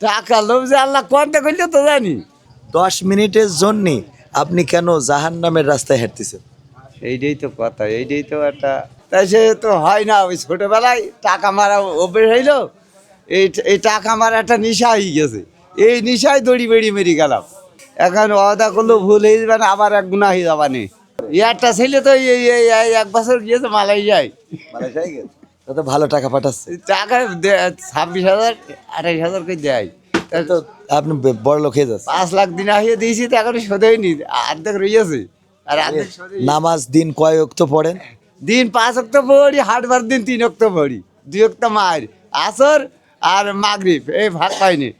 টাকা লোভ যে আল্লাহ কোনটা করলে তো জানি। দশ মিনিটের জন্যে আপনি কেন জাহান নামের রাস্তায় হাঁটতেছেন? এইটাই তো কথা এইটাই তো একটা তাই সে তো হয় না ওই ছোটোবেলায় টাকা মারা অভ্যেস হইল এই এই টাকা মারা একটা নেশা হয়ে গেছে। এই নেশায় দড়ি বেড়ি মেরে গেলাম। এখন অদা করলেও ভুল হয়ে যাবে না আবার এক গুণা হয়ে যাবানি একটা ছেলে তো এই এক বছর গিয়েছে মালয়েশিয়ায়। তা তো ভালো টাকা পাঠাচ্ছে। টাকা ছাব্বিশ হাজার আঠাইশ হাজার করে দেয়? তা আপনি বড় লোক হয়ে যাচ্ছে। পাঁচ লাখ দিন আহিয়ে দিয়েছি তো এখন শোধেনি অর্ধেক রয়েছে আর নামাজ দিন কয় অক্ত পড়েন? দিন পাঁচ অক্ট পড়ি হাটবার দিন তিন অক্ট পড়ি। দুই অক্ট মার আসর আর মাগরিব এই ভাগ পাইনি।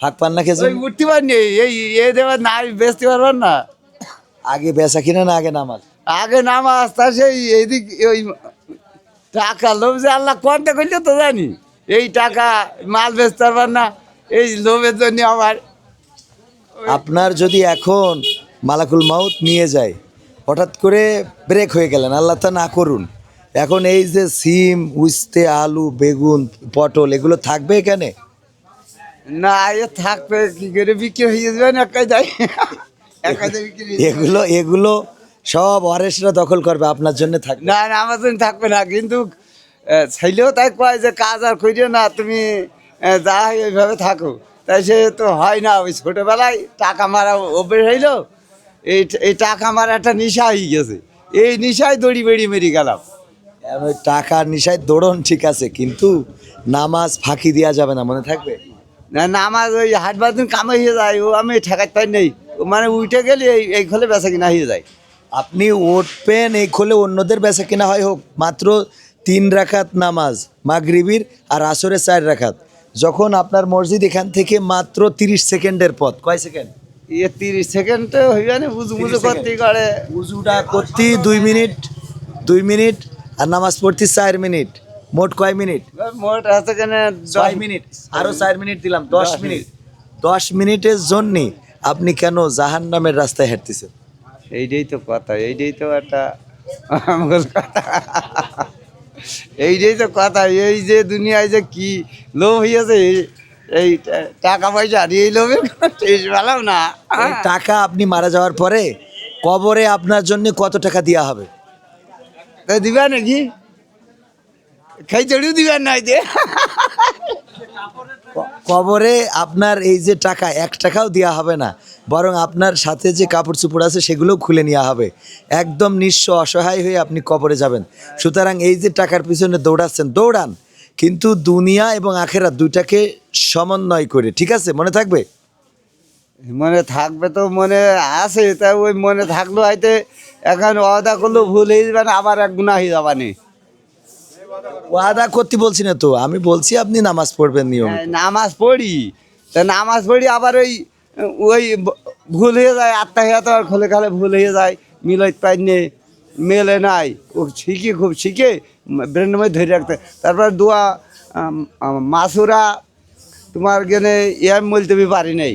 ফাঁক পান না খেয়েছেন? ওই উঠতে পারিনি এই এ দেবার না বেচতে পারবেন না। আগে বেচা কিনা না আগে নামাজ? আগে নামাজ তা সেই এইদিক ওই টাকা লোভ যে আল্লাহ কোনটা করলে তো জানি। এই টাকা মাল বেচতে পারবেন না এই লোভের জন্য আমার। আপনার যদি এখন মালাকুল মাউত নিয়ে যায় হঠাৎ করে ব্রেক হয়ে গেলেন আল্লাহ তা না করুন। এখন এই যে সিম উস্তে আলু বেগুন পটল এগুলো থাকবে এখানে? না এ থাকবে কি করে বিক্রি হয়ে যাবে? না একাই যায় একাই বিক্রি এগুলো এগুলো সব অরেসরা দখল করবে আপনার জন্য থাকবে। না না আমার জন্য থাকবে না কিন্তু ছেলেও তাই কয় যে কাজ আর করিও না তুমি যা ওইভাবে থাকো। তাই সে তো হয় না ওই ছোটোবেলায় টাকা মারা অভ্যেস হইল এই এই টাকা মারা একটা নেশা হয়ে গেছে। এই নেশায় দড়ি বেড়ি মেরে গেলাম। ওই টাকার নিশায় দৌড়ন ঠিক আছে কিন্তু নামাজ ফাঁকি দেওয়া যাবে না মনে থাকবে? না নামাজ ওই হাট বাদিন কামাই হয়ে যায় ও আমি ঠেকাতে পাই নেই। মানে উঠে গেলে এই এই খোলে বেচা কিনা হয়ে যায়। আপনি উঠবেন এই খোলে অন্যদের বেচা কেনা হয় হোক মাত্র তিন রাখাত নামাজ মাগরিবির আর আসরে চার রাখাত। যখন আপনার মসজিদ এখান থেকে মাত্র তিরিশ সেকেন্ডের পথ কয় সেকেন্ড? ইয়ে তিরিশ সেকেন্ড হইবে না 30 করতে করে উজুটা করতে দুই মিনিট দুই মিনিট আর নামাজ পড়তে চার মিনিট মোট কয় মিনিট? মোট আছে কেন ছয় মিনিট আরও চার মিনিট দিলাম দশ দশ মিনিট। দশ মিনিটের জন্যে আপনি কেন জাহান নামের রাস্তায় হাঁটতেছেন? এইটাই তো কথা এইটাই তো একটা কথা। এইটাই তো কথা এই যে দুনিয়ায় যে কি লোভ হইয়াছে এই- টাকা পয়সা আর এই লোভের শেষ বেলাও না। টাকা আপনি মারা যাওয়ার পরে কবরে আপনার জন্য কত টাকা দেওয়া হবে? দিবা নাকি? খাই দিবেন নাই যে। কবরে আপনার এই যে টাকা এক টাকাও দেওয়া হবে না। বরং আপনার সাথে যে কাপড় চোপড় আছে সেগুলোও খুলে নেওয়া হবে। একদম নিঃস্ব অসহায় হয়ে আপনি কবরে যাবেন। সুতরাং এই যে টাকার পিছনে দৌড়াচ্ছেন দৌড়ান। কিন্তু দুনিয়া এবং আখেরা দুইটাকে সমন্বয় করে ঠিক আছে? মনে থাকবে? মনে থাকবে তো মনে আছে। তা ওই মনে থাকল হয়তো এখন অদা করলেও ভুল হয়ে যাবে না আবার এক গুণা হয়ে যাবানি ওয়াদা করতে বলছি না তো আমি বলছি আপনি নামাজ পড়বেন নিয়ম হ্যাঁ, নামাজ পড়ি। তা নামাজ পড়ি আবার ওই ওই ভুল হয়ে যায় আত্মা হয়ে তো আর খোলে খালে ভুল হয়ে যায় মিলাইতে পারিনি মেলে নাই। ও শিখি খুব শিখে ব্রেনের মধ্যে ধরে রাখতে। তারপর দোয়া মাসুরা তোমার গেনে ইয়াম বলতে আমি পারি নাই।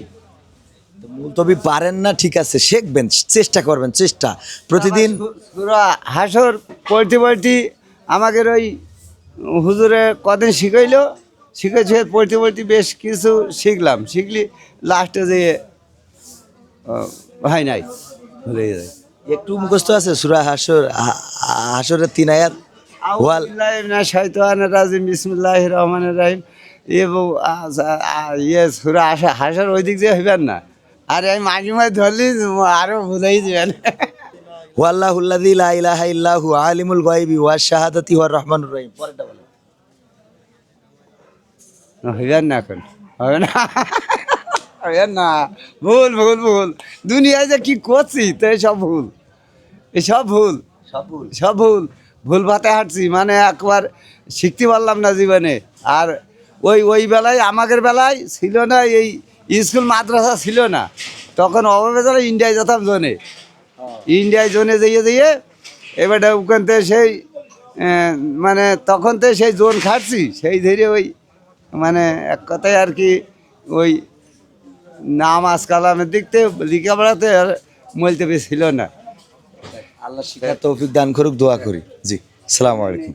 তবে পারেন না ঠিক আছে শিখবেন চেষ্টা করবেন চেষ্টা। প্রতিদিন পুরা হাসর পড়তে পড়তে আমাদের ওই হুজুরে কদিন শিখাইলো শিখেছে পড়তে পড়তে বেশ কিছু শিখলাম। শিখলি লাস্টে যে হয় নাই। ভুলে যায়। একটু মুখস্থ আছে সুরা হাসর হাসরের তিন আয়াত? ওয়াল রাজিম বিসমুল্লাহ রহমান রাহিম। এবং আ- আ- ইয়ে সুরা আসা হাসার ওই দিক দিয়ে হইবেন না। আরে আমি মাঝে মাঝে ধরলি আরও ভুলেই যাবেন। ওয়াল্লাহুল্লাযী লা ইলাহা ইল্লাহু আলিমুল গায়বি ওয়াশ শাহাদাতি ওয়ার রহমানুর রহিম। পরেরটা বলেন হইবেন না এখন। হবে না? হইবেন না। ভুল ভুল ভুল। দুনিয়ায় যে কি করছি তো সব ভুল। এসব ভুল। সব ভুল। সব ভুল। ভুল ভাতে হাঁটছি মানে একবার শিখতে পারলাম না জীবনে। আর ওই ওই বেলায় আমাদের বেলায় ছিল না এই স্কুল মাদ্রাসা ছিল না। তখন অভাবে যারা ইন্ডিয়ায় যেতাম জোনে। ইন্ডিয়ায় জোনে যেয়ে যেয়ে এবারে ওখান থেকে সেই মানে তখন তো সেই জোন খাটছি, সেই ধরে ওই মানে এক কথায় আর কি ওই নাম আজ কালামের দিক থেকে লেখাপড়াতে আর মলতে ছিল না। আল্লাহ শিখার তৌফিক দান করুক, দোয়া করি। জি আসসালামু আলাইকুম।